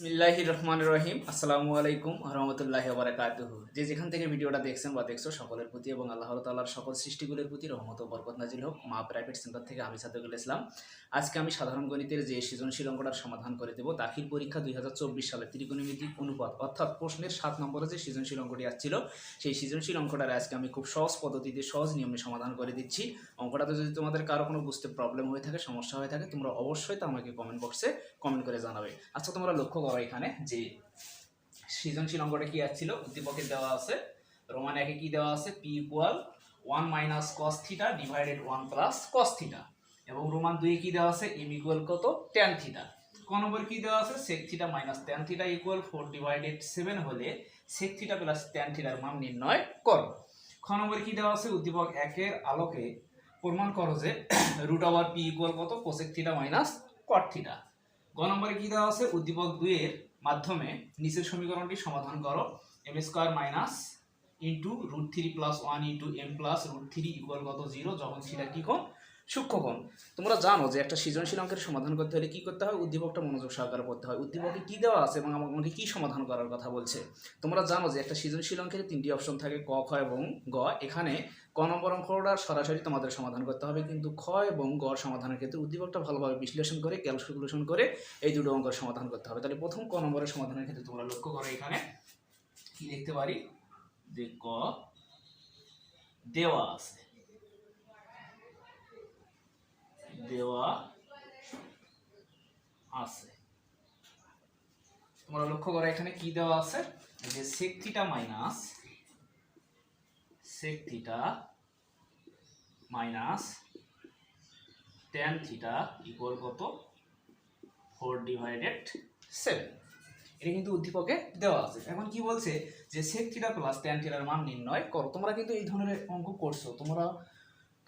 বিসমিল্লাহির রহমান রহিম। আসসালামু আলাইকুম রহমতুল্লাহ বারাকাতুহু। যে যেখান থেকে ভিডিওটা দেখছেন বা দেখছ, সকলের প্রতি এবং আল্লাহ তাআলার সকল সৃষ্টিগুলোর প্রতি রহমত বরকত নাজিল হোক মা প্রাইভেট সেন্টার থেকে আমি সাদেকুল ইসলাম। আজকে আমি সাধারণ গণিতের যে সৃজনশীল অঙ্কটার সমাধান করে দেবো, দাখিল পরীক্ষা দুই হাজার চব্বিশ সালে ত্রিকোণমিতিক অনুপাত, অর্থাৎ প্রশ্নের সাত নম্বরে যে সৃজনশীল অঙ্কটি আসছিল, সেই সৃজনশীল অঙ্কটার আজকে আমি খুব সহজ পদ্ধতিতে সহজ নিয়মে সমাধান করে দিচ্ছি। অঙ্কটাতে যদি তোমাদের কারও কোনো বুঝতে প্রবলেম হয়ে থাকে, সমস্যা হয়ে থাকে, তোমরা অবশ্যই তা আমাকে কমেন্ট বক্সে কমেন্ট করে জানাবে। আচ্ছা তোমরা লক্ষ্য করো এখানে যে সৃজনশীল অঙ্কটা কি আসছিল? উদ্দীপকের দেওয়া আছে, রোমান একে কি দেওয়া আছে? P equal one minus cos theta divided one plus cos theta. এবং রোমান দুই কি দেওয়া আছে? এম ইকুয়াল কত? Tan theta. ক নম্বর কি দেওয়া আছে? Sec theta minus tan theta equal four divided seven হলে সেক থিটা প্লাস ট্যান থিটার মান নির্ণয় করো। খ নম্বর কি দেওয়া আছে? উদ্দীপক একের আলোকে প্রমাণ করো যে রুট ওভার পি ইকুয়াল কত? Cosec theta minus cot theta. গ নম্বরে কি দেওয়া আছে? উদ্দীপক দুইয়ের মাধ্যমে নিচের সমীকরণটি সমাধান করো। M square minus into root three plus one into M plus root three equal কত? জিরো যখন সেটা কি কোণ সূক্ষ্মকোণ। তোমরা জানো যে একটা সৃজনশীল অঙ্কের সমাধান করতে হলে কী করতে হয়? উদ্দীপকটা মনোযোগ সহকারে পড়তে হয়। উদ্দীপকে কী দেওয়া আছে এবং আমাকে কী সমাধান করার কথা বলছে? তোমরা জানো যে একটা সৃজনশীল অঙ্কের তিনটি অপশন থাকে, ক, খ এবং গ। এখানে ক নম্বর অঙ্কটা সরাসরি তোমাদের সমাধান করতে হবে। কিন্তু খ এবং গ সমাধানের ক্ষেত্রে উদ্দীপকটা ভালোভাবে বিশ্লেষণ করে, ক্যালকুলেশন করে এই দুটো অঙ্কের সমাধান করতে হবে। তাহলে প্রথম ক নম্বরের সমাধানের ক্ষেত্রে তোমরা লক্ষ্য করো এখানে। কি দেখতে পারি? যে ক দেওয়া আছে। দেওয়া আছে। তোমরা লক্ষ্য করো, এখানে কি দেওয়া আছে? যে sec theta minus theta minus tan theta equal কত? ফোর ডিভাইডেড সেভেন এটা কিন্তু উদ্দীপকে দেওয়া আছে। এখন কি বলছে? যে sec থিটা প্লাস tan থিটার মান নির্ণয় করো। তোমরা কিন্তু এই ধরনের অঙ্ক করছ। তোমরা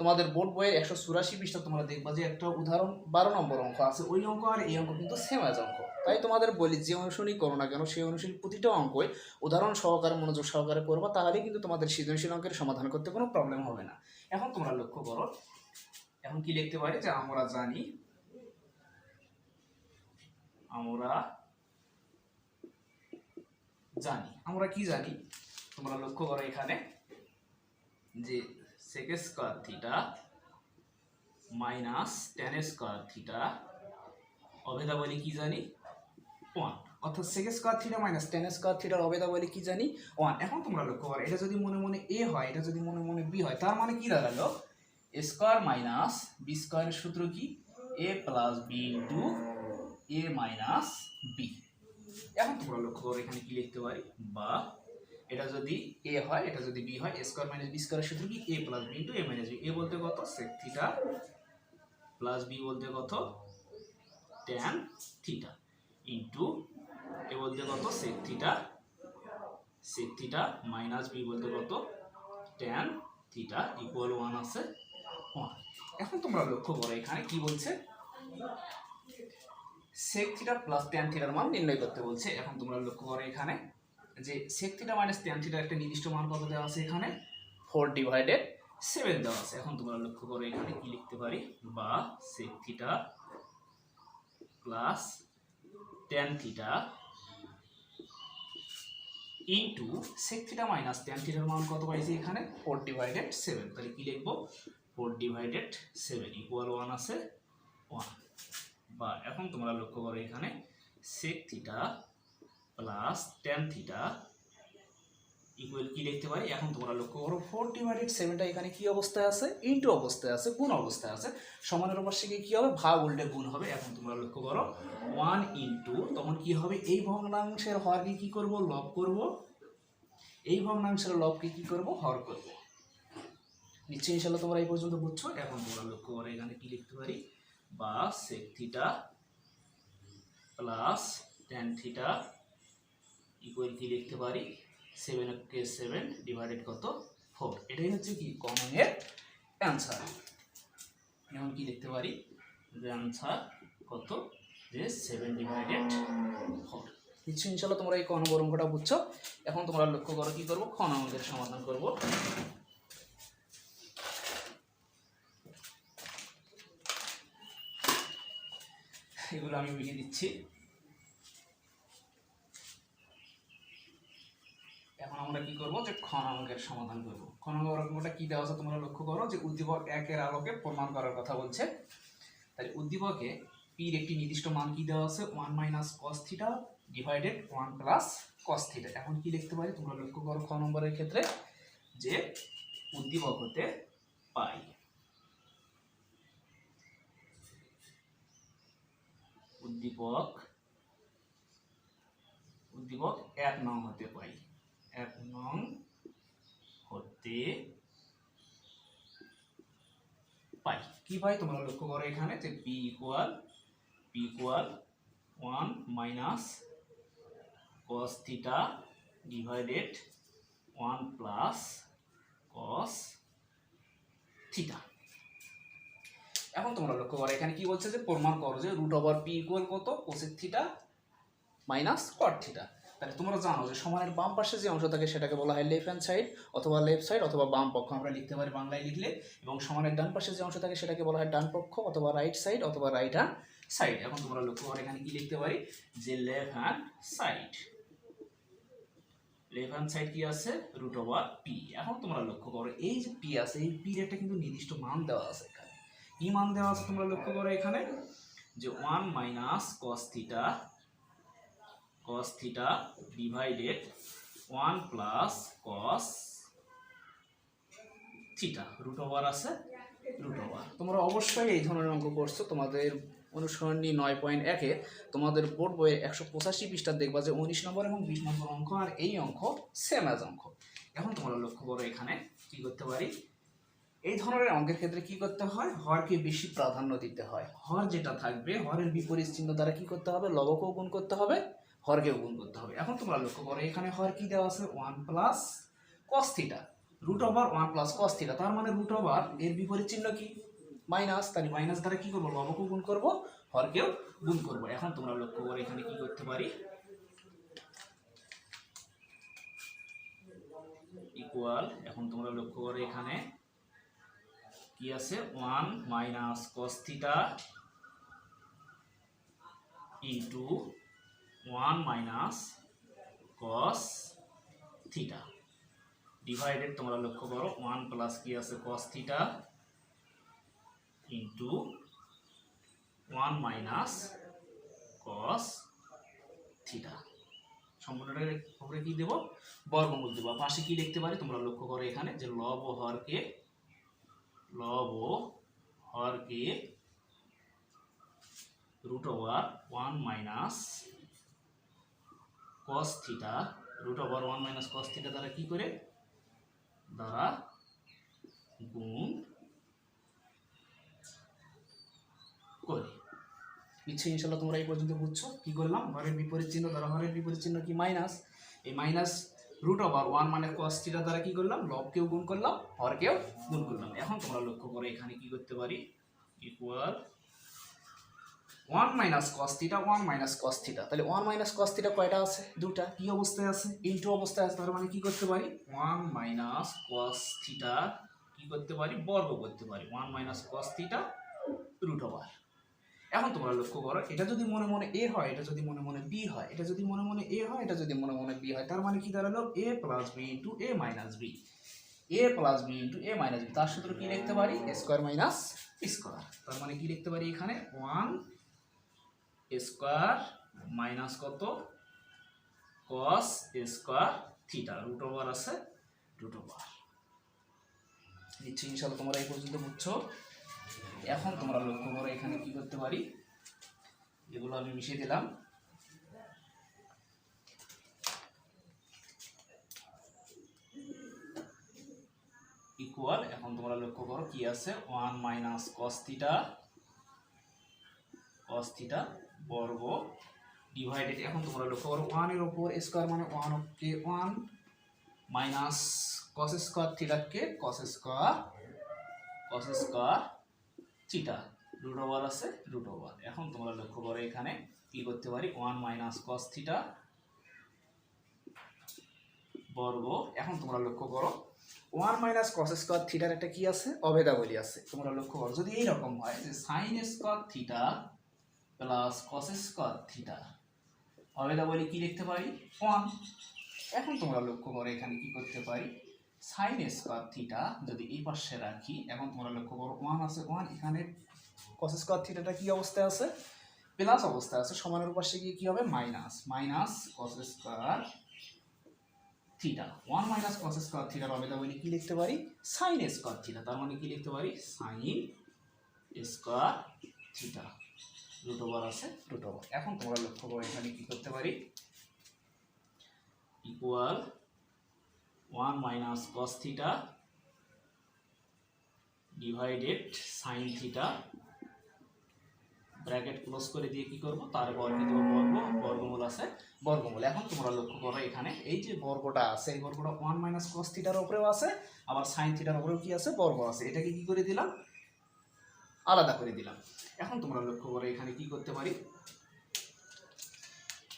তোমাদের বোর্ড বইয়ের একশো চুরাশি পৃষ্ঠা তোমরা দেখবা যে একটা উদাহরণ বারো নম্বর অঙ্ক আছে। ওই অঙ্ক আর এই অঙ্ক কিন্তু সেম আজ অঙ্ক। তাই তোমাদের বলি, যে অনুশীলনই করো না কেন, সেই অনুশীলন প্রতিটা অঙ্কই উদাহরণ সহকারে, মনোযোগ সহকারে করবা, তাহলে কিন্তু তোমাদের সৃজনশীল অঙ্কের সমাধান করতে কোনো প্রবলেম হবে না। এখন তোমরা লক্ষ্য করো, এখন কি লিখতে পারি? যে আমরা জানি আমরা জানি, আমরা কি জানি? তোমরা লক্ষ্য করো এখানে যে sec square theta minus tan square theta অভেদা বলি কি জানি? ওয়ান অর্থাৎ sec square theta minus tan square থিটার অভেদা বলি কি জানি? ওয়ান এখন তোমরা লক্ষ্য করো, এটা যদি মনে মনে এ হয়, এটা যদি মনে মনে বি হয়, তার মানে কি দাঁড়াল? স্কোয়ার মাইনাস বি স্কোয়ারের সূত্র কি? A plus B into A minus B এখন তোমরা লক্ষ্য করো, এখানে কি লিখতে পারি? বা এটা যদি এ হয়, এটা যদি বি হয় স্কোয়ার মাইনাস বি স্কোয়ারের সূত্র কি? A plus B into A minus B A বলতে কত? সেক থিটা প্লাস বি বলতে কত? ট্যান থিটা ইন্টু এ বলতে কত? Sec theta sec theta minus B বলতে কত? ট্যান থিটা ইকুয়াল ওয়ান আছে ওয়ান এখন তোমরা লক্ষ্য করো এখানে কি বলছে? সেক থিটা প্লাস ট্যান থিটার মান নির্ণয় করতে বলছে। এখন তোমরা লক্ষ্য করো এখানে। যে সেক থিটা মাইনাস ট্যান থিটার একটা নির্দিষ্ট মান কত দেওয়া আছে এখানে? ফোর ডিভাইডেড সেভেন দেওয়া আছে। এখন তোমরা লক্ষ্য করো এখানে কি লিখতে পারি? বা sec theta plus tan theta into sec theta minus tan থিটার মান কত পাইছি এখানে? ফোর ডিভাইডেড সেভেন তাহলে কি লিখব? Four divided seven equal one আছে ওয়ান বা এখন তোমরা লক্ষ্য করো এখানে sec theta plus tan theta equal কি লিখতে পারি? এখন তোমরা লক্ষ্য করো ফোর ডিভাইডেড সেভেনটা এখানে কি অবস্থায় আছে? ইন্টু অবস্থায় আছে, গুণ অবস্থায় আছে। সমানের পাশে কি হবে? ভাগ উল্টে গুণ হবে। এখন তোমরা লক্ষ্য করো ওয়ান ইন্টু তখন কি হবে? এই ভগ্নাংশের হরকে কি করব? লব করব। এই ভগ্নাংশের লবকে কি করব? হর করব। নিশ্চয়ই ইনশাল্লাহ তোমরা এই পর্যন্ত বুঝছ। এখন তোমরা লক্ষ্য করো, এখানে কি লিখতে পারি? বা sec theta plus tan theta equal কি লিখতে পারি? সেভেন কে সেভেন ডিভাইডেড কত? ফোর এটাই হচ্ছে কি? কমনের অ্যান্সার এখন কি লিখতে পারি? যে অ্যান্সার কত? যে সেভেন ডিভাইডেড ফোর নিশ্চয়ই ইনশাল্লাহ তোমরা এই ক নম্বর অঙ্কটা বুঝছ। এখন তোমরা লক্ষ্য করো কি করব? খ নম্বরের সমাধান করব। এগুলো আমি মিলিয়ে দিচ্ছি। কি করব যে খ অঙ্কের সমাধান করব। খ অঙ্কটা কি দেওয়া আছে তোমরা লক্ষ্য করো যে উদ্দীপক একের আলোকে প্রমাণ করার কথা বলছে। তাই উদ্দীপকে পির একটি নির্দিষ্ট মান কি দেওয়া আছে? One minus cos theta divided one plus cos theta এখন কি লিখতে পারি তোমরা লক্ষ্য করো খ নম্বরের ক্ষেত্রে যে উদ্দীপক হতে পাই। উদ্দীপক উদ্দীপক এক নং হতে পাই। এক নং হতে পাই। কি পাই তোমরা লক্ষ্য করো এখানে? যে P equal P equal one minus cos theta divided one plus cos theta এখন তোমরা লক্ষ্য করো, এখানে কি বলছে যে, প্রমাণ করো যে রুট ওভার পি ইকুয়াল কত? Cosec theta minus cot theta তাহলে তোমরা জানো যে সমানের বাম পাশে যে অংশ থাকে সেটাকে বলা হয় লেফট হ্যান্ড সাইড অথবা লেফট সাইড অথবা বাম পক্ষ। আমরা লিখতে পারি বাংলায় লিখলে। এবং সমানের ডান পাশে যে অংশ থাকে সেটাকে বলা হয় ডান পক্ষ অথবা রাইট সাইড অথবা রাইট হ্যান্ড সাইড এখন তোমরা লক্ষ্য করো এখানে কি লিখতে পারি? যে left hand side left hand side কি আছে? রুট ওভার পি এখন তোমরা লক্ষ্য করো, এই যে পি আছে, এই পির একটা কিন্তু নির্দিষ্ট মান দেওয়া আছে এখানে। কি মান দেওয়া আছে তোমরা লক্ষ্য করো এখানে? যে one minus cos theta cos theta divided 1 plus cos theta, root over আছে? Root over. তোমরা অবশ্যই এই ধরনের অঙ্ক করছ। তোমাদের অনুসরণী নয় পয়েন্ট একে তোমাদের বোর্ড বইয়ে একশো পঁচাশি পৃষ্ঠা দেখবা যে উনিশ নম্বর এবং বিশ নম্বর অঙ্ক আর এই অঙ্ক সেম অ্যাজ অঙ্ক। এখন তোমরা লক্ষ্য করো এখানে কি করতে পারি? এই ধরনের অঙ্কের ক্ষেত্রে কি করতে হয়? হরকে বেশি প্রাধান্য দিতে হয়। হর যেটা থাকবে, হরের বিপরীত চিহ্ন দ্বারা কি করতে হবে? লবকেও গুণ করতে হবে। হরকেও গুণ করতে হবে। এখন তোমরা লক্ষ্য করো, এখানে হর কি দেওয়া আছে? One plus cos theta root over one plus cos theta তার মানে রুট ওভার এর বিপরীত চিহ্ন কি? মাইনাস তাহলে মাইনাস দ্বারা কি করব? লবকেও গুণ করব, হরকেও গুণ করব। এখন তোমরা লক্ষ্য করো, এখানে কি করতে পারি? ইকুয়াল এখন তোমরা লক্ষ্য করো, এখানে কি আছে? One minus cos theta into one minus cos theta. Divided তোমরা লক্ষ্য করো, ওয়ান প্লাস কি আছে? Cos theta into one minus cos theta. সম্পূর্ণটার উপরে কি দেবো? বর্গমূল দেবো। পাশে কি লিখতে পারি? তোমরা লক্ষ্য করো এখানে যে লব ও হরকে, লব ও হরকে root over one minus cos theta root over one minus cos theta দ্বারা কি করে? দ্বারা গুণ করে। ইচ্ছে ইনশাল্লাহ তোমরা এই পর্যন্ত বুঝছ। কি করলাম? হরের বিপরীত চিহ্ন দ্বারা হরের বিপরীত চিহ্ন কি? মাইনাস এই মাইনাস রুট ওভার ওয়ান মানে কস থিটা দ্বারা কি করলাম? লবকেও গুণ করলাম হরকেও গুণ করলাম। এখন তোমরা লক্ষ্য করো এখানে কি করতে পারি? Equal one minus cos theta one minus cos তাহলে ওয়ান মাইনাস কস কয়টা আছে? দুটা কি অবস্থায় আছে? ইনটু অবস্থায় আছে, তার মানে কি করতে পারি? ওয়ান মাইনাস কস থিটা কি করতে পারি? বর্গ করতে পারি। One minus cos theta root over এখন তোমরা লক্ষ্য করো, এটা যদি মনে মনে এ হয়, এটা যদি মনে মনে বি হয়, এটা যদি মনে মনে এ হয়, এটা যদি মনে মনে বি হয়, তার মানে কি দাঁড়াল? A plus B into A minus B A plus B into A minus B তার সূত্র কি লিখতে পারি? স্কোয়ার মাইনাস স্কোয়ার তার মানে কি লিখতে পারি এখানে? ওয়ান স্কোয়ার মাইনাস কত? Cos square theta root over আছে রুট ওভার নিশ্চয়ই ইনশাল্লাহ তোমরা এই পর্যন্ত বুঝছ? এখন তোমরা লক্ষ্য করো এখানে কি করতে পারি? এগুলো আমি মিশিয়ে দিলাম। ইকুয়াল এখন তোমরা লক্ষ্য করো কি আছে? One minus cos theta cos theta বর্গ ডিভাইডেড এখন তোমরা লক্ষ্য করো ওয়ানের ওপর স্কোয়ার মানে ওয়ান কে one minus cos square থিটাকে cos square cos square theta root over আছে রুট ওভার এখন তোমরা লক্ষ্য করো এখানে কি করতে পারি? ওয়ান মাইনাস কস থিটা বর্গ। এখন তোমরা লক্ষ্য করো ওয়ান মাইনাস কস স্কোয়ার থিটার একটা কি আছে? অভেদাবলী আছে। তোমরা লক্ষ্য করো, যদি এইরকম হয় যে sine square theta plus cos square theta অভেদাবলী কি লিখতে পারি? ওয়ান এখন তোমরা লক্ষ্য করো এখানে কি করতে পারি? সাইন স্কোয়ার থিটা যদি এই পাশে রাখি, এখন তোমরা লক্ষ্য করো ওয়ান আছে ওয়ান এখানে কস স্কোয়ার থিটাটা কি অবস্থায় আছে? প্লাস অবস্থায় আছে, সমানের পাশে গিয়ে কি হবে? Minus minus cos square theta one minus cos square থিটার হবে তাহলে কি লিখতে পারি? সাইন স্কোয়ার থিটা তার মানে কি লিখতে পারি? Sine square theta root over আছে। রুট ওভার এখন তোমরা লক্ষ্য করো এখানে কি করতে পারি। Equal one minus cos theta divided sine theta bracket close করে দিয়ে কি করব? তার বর্গিত বর্গ বর্গমূল আছে বর্গমূল। এখন তোমরা লক্ষ্য করো এখানে এই যে বর্গটা আছে এই বর্গটা ওয়ান মাইনাস কস থিটার উপরেও আছে আবার সাইন থিটার উপরেও কি আছে? বর্গ আছে। এটাকে কি করে দিলাম? আলাদা করে দিলাম। এখন তোমরা লক্ষ্য করো এখানে কি করতে পারি?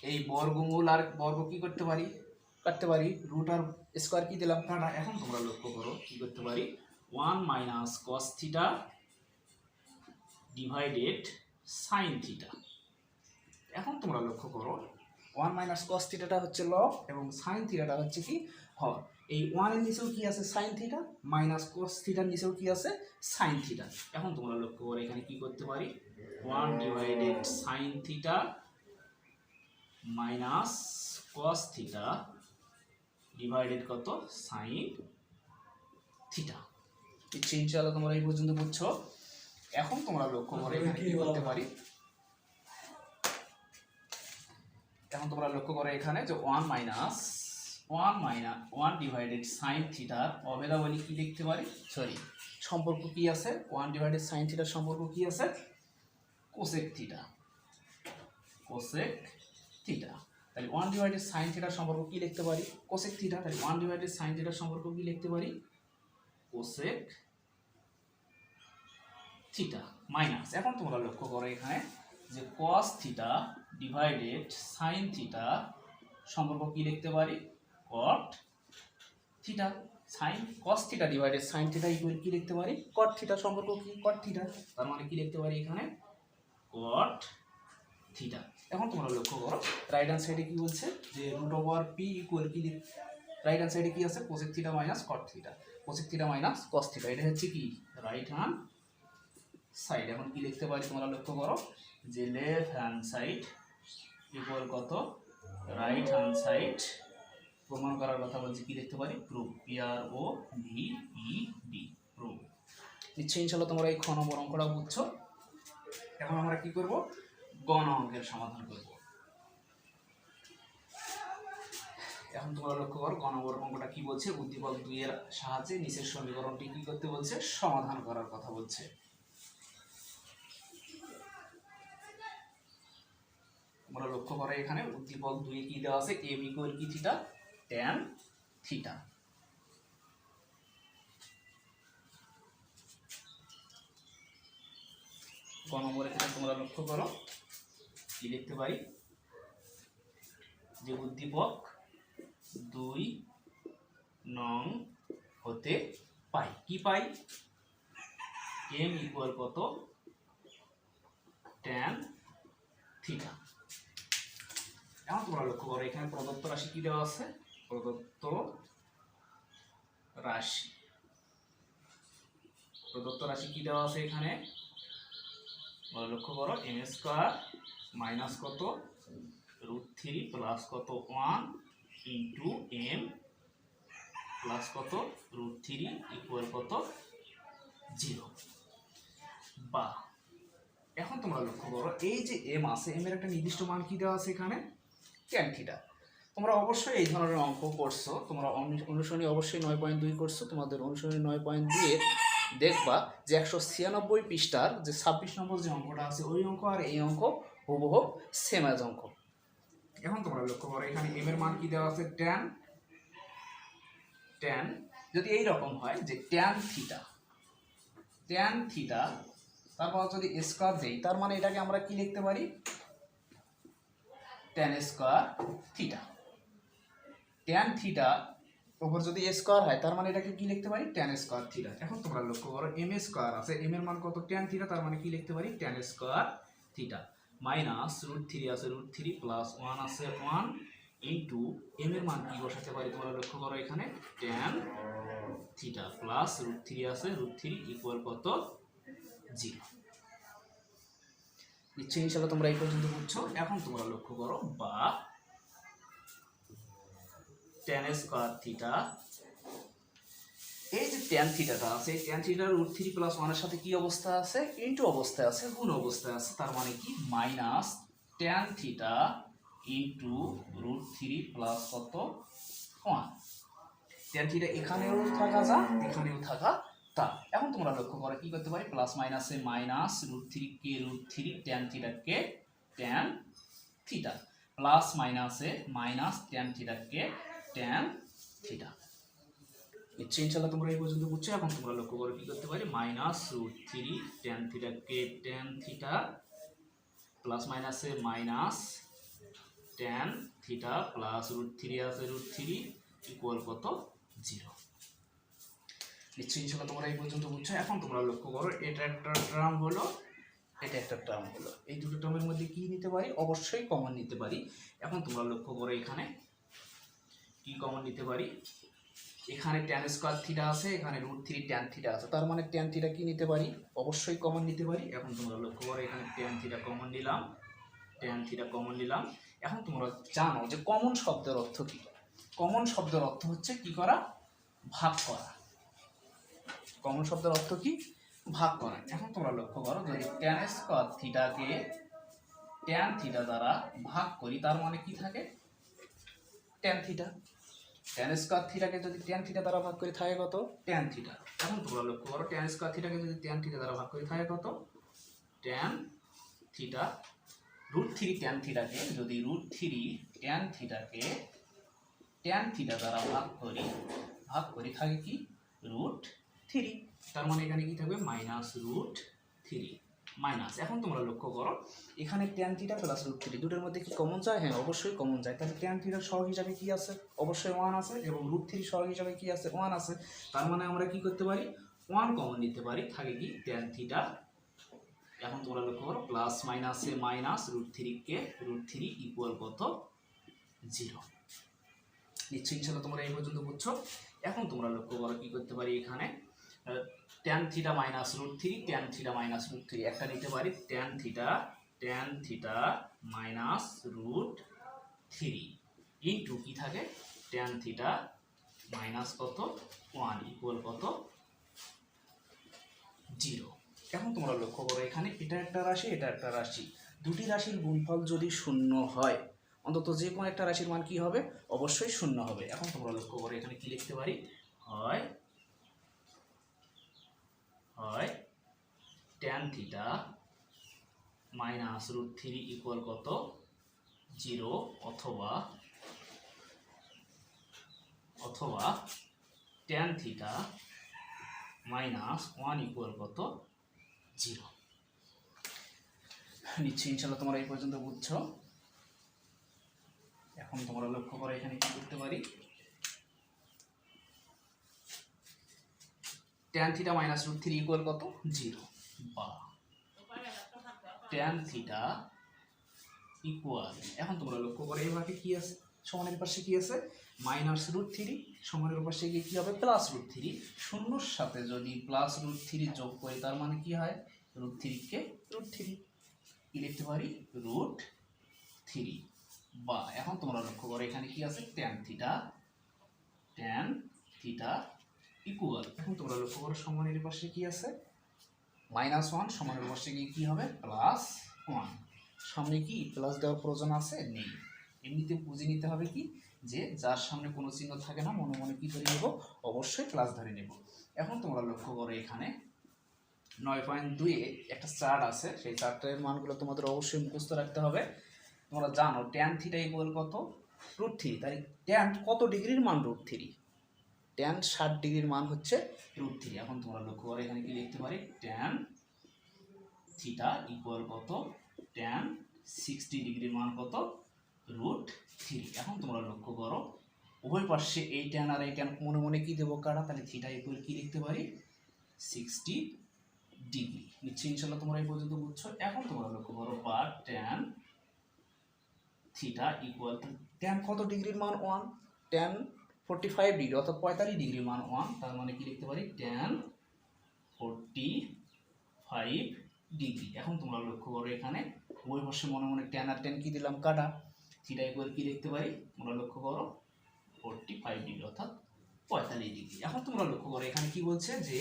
এই বর্গমূল আর বর্গ কি করতে পারি? কাটতে পারি। রুট আর স্কোয়ার কি দিলাম? কাটা। এখন তোমরা লক্ষ্য করো কি করতে পারি? One minus cos theta divided sine theta. এখন তোমরা লক্ষ্য করো, ওয়ান মাইনাস কস থিটাটা হচ্ছে লব এবং সাইন থিটাটা হচ্ছে কি? হর। এই ওয়ানের নিচেও কি আছে? সাইন থিটা মাইনাস কস থিটার নিচেও কি আছে? সাইন থিটা এখন তোমরা লক্ষ্য করো, এখানে কি করতে পারি? One divided sine theta minus cos theta divided কত? সাইন থিটা ইচ্ছে ইনশাআল্লাহ তোমরা এই পর্যন্ত বুঝছ? এখন তোমরা লক্ষ্য করো, এখানে কি করতে পারি? এখন তোমরা লক্ষ্য করো এখানে যে one minus one minus one divided sine থিটার অভেদাবলী কি লিখতে পারি? সরি সম্পর্ক কি আছে? ওয়ান ডিভাইডেড সাইন থিটার সম্পর্ক কি আছে? কোসেক থিটা কোসেক থিটা তাহলে ওয়ান ডিভাইডেড সাইন থিটার সম্পর্ক কি লিখতে পারি? কোসেক থিটা তাহলে ওয়ান ডিভাইডেড সাইন থিটার সম্পর্ক কি লিখতে পারি? কোসেক থিটা মাইনাস এখন তোমরা লক্ষ্য করো এখানে যে cos theta divided sine theta সম্পর্ক কি লিখতে পারি? Cot theta sine cos theta divided sine theta equal কি লিখতে পারি? cot থিটা সম্পর্ক কি? cot থিটা তার মানে কি লিখতে পারি এখানে? cot থিটা এখন তোমরা লক্ষ্য করো রাইট হ্যান্ড সাইডে কি বলছে? যে রুট ওভার পি ইকুয়াল কি রাইট হ্যান্ড সাইডে কি আছে? Cosec theta minus cot theta cosec theta minus cos theta এটা হচ্ছে কি? রাইট হ্যান্ড সাইড এখন কি লিখতে পারি তোমরা লক্ষ্য করো? যে লেফট হ্যান্ড সাইড ইকুয়াল কত? রাইট হ্যান্ড সাইড প্রমাণ করার কথা বলছি, কি লিখতে পারি? Proof P R O V E D proof নিশ্চয়ই ইনশাল্লাহ তোমরা এই খ নম্বর অঙ্কটা বুঝছ। এখন আমরা কি করব? গণ অঙ্কের সমাধান করব। এখন তোমরা লক্ষ্য করো, গ নম্বর অঙ্কটা কি বলছে? উদ্দীপক দুই এর সাহায্যে নিচের সমীকরণটি কি করতে বলছে? সমাধান করার কথা বলছে। আমরা লক্ষ্য করে এখানে উদ্দীপক দুই কি দেওয়া আছে? এম ইকুয়াল কি থিটা ট্যান থিটা ক নম্বরে ক্ষেত্রে তোমরা লক্ষ্য করো। কি লিখতে পারি যে উদ্দীপক দুই নং হতে পাই। কি পাই? এম ইকুয়াল কত? ট্যান থিটা এখন তোমরা লক্ষ্য করো, এখানে প্রদত্ত রাশি কি দেওয়া আছে? প্রদত্ত রাশি। প্রদত্ত রাশি কি দেওয়া আছে এখানে? লক্ষ্য করো এম স্কোয়ার মাইনাস কত? রুট থ্রি প্লাস কত? ওয়ান ইন্টু এম প্লাস কত? রুট থ্রি ইকুয়াল কত? জিরো বা, এখন তোমরা লক্ষ্য করো, এই যে এম আছে এম এর একটা নির্দিষ্ট মান কি দেওয়া আছে এখানে? ট্যান তোমরা অবশ্যই এই ধরনের অঙ্ক করছ। তোমরা অনু- অনুসরণী অবশ্যই নয় পয়েন্ট দুই করছ। তোমাদের অনুসরণী নয় পয়েন্ট দুইয়ে দেখবা যে একশো ছিয়ানব্বই পৃষ্ঠার যে ছাব্বিশ নম্বর যে অঙ্কটা আছে, ওই অঙ্ক আর এই অঙ্ক হুবহু সেম আজ অঙ্ক। এখন তোমরা লক্ষ্য করো, এখানে এম এর মান কি দেওয়া আছে? ট্যান ট্যান যদি এই রকম হয় যে ট্যান থিটা ট্যান থিটা তারপর যদি স্কোয়ার দেই, তার মানে এটাকে আমরা কি লিখতে পারি? Tan square theta tan theta ওপর যদি স্কোয়ার হয়, তার মানে এটাকে কি লিখতে পারি? ট্যান স্কোয়ার থিটা এখন তোমরা লক্ষ্য করো এম এ স্কোয়ার আছে এম এর মান কত? ট্যান থিটা তার মানে কি লিখতে পারি? Tan square theta minus root three আছে রুট থ্রি প্লাস ওয়ান আছে ওয়ান ইন্টু এম এর মান কি বসাতে পারি তোমরা লক্ষ্য করো এখানে? Tan theta plus root three আছে রুট থ্রি ইকুয়াল কত? জিরো নিশ্চয়ই ইনশাল্লাহ তোমরা এই পর্যন্ত বুঝছ। এখন তোমরা লক্ষ্য করো বা ট্যান স্কোয়ার থিটা এই যে ট্যান থিটাটা আছে, এই ট্যান থিটার রুট থ্রি প্লাস ওয়ানের সাথে কি অবস্থা আছে? ইন্টু অবস্থায় আছে, গুণ অবস্থায় আছে, তার মানে কি? Minus tan theta into root three plus কত? ওয়ান ট্যান থিটা এখানেও থাকা যা, এখানেও থাকা তা। এখন তোমরা লক্ষ্য করো, কি করতে পারি? প্লাস মাইনাসে মাইনাস রুট থ্রি কে রুট থ্রি ট্যান থিটা কে ট্যান থিটা প্লাস মাইনাসে মাইনাস ট্যান থিটা কে ট্যান থিটা ইচ্ছে ইনশাল্লাহ তোমরা এই পর্যন্ত বুঝছ এখন তোমরা লক্ষ্য করো কি করতে পারি? Minus root three tan theta কে ট্যান থিটা প্লাস মাইনাসে minus tan theta plus root three আছে রুট থ্রি ইকুয়াল কত? জিরো নিশ্চয়ই ইনশাল্লাহ তোমরা এই পর্যন্ত বুঝছ। এখন তোমরা লক্ষ্য করো এটা একটা টার্ম হলো এটা একটা টার্ম হলো। এই দুটো টার্মের মধ্যে কি নিতে পারি? অবশ্যই কমন নিতে পারি। এখন তোমরা লক্ষ্য করো এখানে কি কমন নিতে পারি? এখানে ট্যান স্কোয়ার থিটা আছে, এখানে রুট থ্রি ট্যান থিটা আছে। তার মানে ট্যান থিটা কি নিতে পারি? অবশ্যই কমন নিতে পারি। এখন তোমরা লক্ষ্য করো, এখানে ট্যান থিটা কমন নিলাম ট্যান থিটা কমন নিলাম। এখন তোমরা জানো যে কমন শব্দের অর্থ কি? কমন শব্দের অর্থ হচ্ছে কি করা? ভাগ করা। কমন শব্দের অর্থ কি? ভাগ করা। এখন তোমরা লক্ষ্য করো, যদি ট্যান স্কোয়ার থিটাকে ট্যান থিটা দ্বারা ভাগ করি, তার মানে কি থাকে? ট্যান থিটা ট্যান স্কোয়ার থিটাকে যদি ট্যান থিটা দ্বারা ভাগ করি থাকে কত? ট্যান থিটা এখন তোমরা লক্ষ্য করো ট্যান স্কোয়ার থিটাকে যদি ট্যান থিটা দ্বারা ভাগ করি থাকে কত? Tan theta root three tan থিটাকে যদি রুট থ্রি ট্যান থিটাকে ট্যান থিটা দ্বারা ভাগ করি ভাগ করি থাকে কি? রুট থ্রি তার মানে এখানে কি থাকবে? Minus root three minus. এখন তোমরা লক্ষ্য করো, এখানে tan theta plus root three দুটোর মধ্যে কি কমন যায়? হ্যাঁ অবশ্যই কমন যায়। তাহলে ট্যান থিটার সহগ হিসাবে কি আছে? অবশ্যই ওয়ান আছে এবং রুট থ্রি সহগ হিসাবে কি আছে? ওয়ান আছে। তার মানে আমরা কি করতে পারি? ওয়ান কমন নিতে পারি। থাকে কি? ট্যান থিটা এখন তোমরা লক্ষ্য করো প্লাস মাইনাসে মাইনাস রুট থ্রি কে রুট থ্রি ইকুয়াল কত? জিরো নিশ্চয়ই ইনশাল্লাহ তোমরা এই পর্যন্ত বুঝছ। এখন তোমরা লক্ষ্য করো কি করতে পারি এখানে? Tan theta minus root three tan theta minus root three একটা নিতে পারি tan theta tan theta minus root three into কি থাকে? ট্যান থিটা মাইনাস কত? ওয়ান ইকুয়াল কত? জিরো এখন তোমরা লক্ষ্য করো, এখানে এটা একটা রাশি, এটা একটা রাশি। দুটি রাশির গুণফল যদি শূন্য হয়, অন্তত যে কোনো একটা রাশির মান কি হবে? অবশ্যই শূন্য হবে। এখন তোমরা লক্ষ্য করো, এখানে কি লিখতে পারি? হয় হয় tan theta minus root three equal কত? জিরো অথবা অথবা tan theta minus one equal কত? জিরো নিশ্চয়ই ইনশাল্লাহ তোমরা এই পর্যন্ত বুঝছ। এখন তোমরা লক্ষ্য করো এখানে কি করতে পারি? Tan theta minus root three equal কত? জিরো বা ট্যান থিটা ইকুয়াল এখন তোমরা লক্ষ্য করো, এই ভাগে কি আছে? সমানের পাশে কি আছে? মাইনাস রুট থ্রি সমানের পাশে গিয়ে কি হবে? প্লাস রুট থ্রি শূন্যর সাথে যদি প্লাস রুট থ্রি যোগ করি, তার মানে কি হয়? রুট থ্রিকে রুট থ্রি কি লিখতে পারি? রুট থ্রি বা এখন তোমরা লক্ষ্য করো, এখানে কি আছে? Tan theta tan theta equal এখন তোমরা লক্ষ্য করো সমানের পাশে কি আছে? মাইনাস ওয়ান সমানের পাশে গিয়ে কি হবে? প্লাস ওয়ান সামনে কি প্লাস দেওয়ার প্রয়োজন আছে? নেই। এমনিতে বুঝে নিতে হবে কি? যে যার সামনে কোনো চিহ্ন থাকে না, মনে মনে কি ধরে নেব? অবশ্যই প্লাস ধরে নেব। এখন তোমরা লক্ষ্য করো এখানে নয় পয়েন্ট দুয়ে একটা চার্ট আছে। সেই চার্টের মানগুলো তোমাদের অবশ্যই মুখস্থ রাখতে হবে। তোমরা জানো ট্যান থিটা ইকুয়াল কত? রুট থ্রি তাই ট্যান কত ডিগ্রির মান রুট থ্রি ট্যান ষাট ডিগ্রির মান হচ্ছে রুট থ্রি এখন তোমরা লক্ষ্য করো, এখানে কি লিখতে পারি? ট্যান থিটা ইকুয়াল কত? ট্যান সিক্সটি ডিগ্রির মান কত? রুট থ্রি এখন তোমরা লক্ষ্য করো, উভয় পাশে এই ট্যান আর এই ট্যান মনে মনে কি দেবো? কাটা তাহলে থিটা ইকুয়াল কি লিখতে পারি? Sixty degree. নিশ্চয়ই ইনশাল্লাহ তোমরা এই পর্যন্ত বুঝছ। এখন তোমরা লক্ষ্য করো, বা ট্যান থিটা ইকুয়াল ট্যান কত ডিগ্রির মান? One tan forty five degree অর্থাৎ পঁয়তাল্লিশ ডিগ্রির মান ওয়ান তার মানে কি লিখতে পারি? ট্যান ফোরটি ফাইভ ডিগ্রি এখন তোমরা লক্ষ্য করো এখানে, বই বসে মনে মনে ট্যান আর ট্যান কি দিলাম? কাটা। থিটা করে কি লিখতে পারি? তোমরা লক্ষ্য করো ফোরটি ফাইভ ডিগ্রি অর্থাৎ পঁয়তাল্লিশ ডিগ্রি এখন তোমরা লক্ষ্য করো, এখানে কি বলছে যে,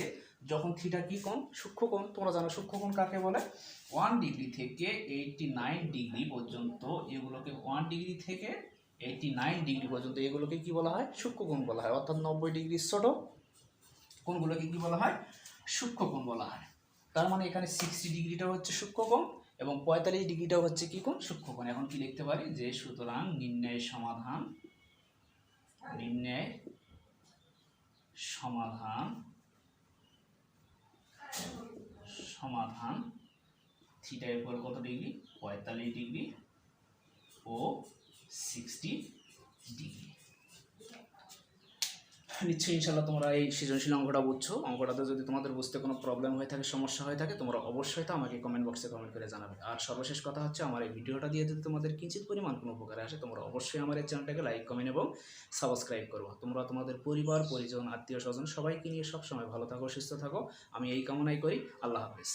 যখন থিটা কি কোণ? সূক্ষ্ম কোণ। তোমরা জানো সূক্ষ্ম কোণ কাকে বলে? ওয়ান ডিগ্রি থেকে এইটটি নাইন ডিগ্রি পর্যন্ত এগুলোকে ওয়ান ডিগ্রি থেকে এইটটি নাইন ডিগ্রি পর্যন্ত এগুলোকে কি বলা হয়? সূক্ষ্ম কোণ বলা হয়। অর্থাৎ নব্বই ডিগ্রি ছোট কোণগুলোকে কি বলা হয়? সূক্ষ্ম কোণ বলা হয়। তার মানে এখানে সিক্সটি ডিগ্রিটা হচ্ছে সূক্ষ্ম কোণ এবং পঁয়তাল্লিশ ডিগ্রিটা হচ্ছে কি কোণ? সূক্ষ্ম কোণ এখন কি লিখতে পারি? যে সুতরাং নির্ণয় সমাধান নির্ণয় সমাধান সমাধান থিটা ইকুয়াল কত ডিগ্রি পঁয়তাল্লিশ ডিগ্রি ও সিক্সটি নিশ্চয়ই ইনশাল্লাহ তোমরা এই সৃজনশীল অঙ্কটা বুঝছ। অঙ্কটাতে যদি তোমাদের বুঝতে কোনো প্রবলেম হয়ে থাকে, সমস্যা হয়ে থাকে, তোমরা অবশ্যই তো আমাকে কমেন্ট বক্সে কমেন্ট করে জানাবে। আর সর্বশেষ কথা হচ্ছে, আমার এই ভিডিওটা দিয়ে যদি তোমাদের কিঞ্চিত পরিমাণ কোনো উপকারে আসে, তোমরা অবশ্যই আমার এই চ্যানেলটাকে লাইক কমেন্ট এবং সাবস্ক্রাইব করব তোমরা তোমাদের পরিবার, পরিজন আত্মীয় স্বজন সবাইকে নিয়ে সবসময় ভালো থাকো, সুস্থ থাকো। আমি এই কামনাই করি। আল্লাহ হাফিজ।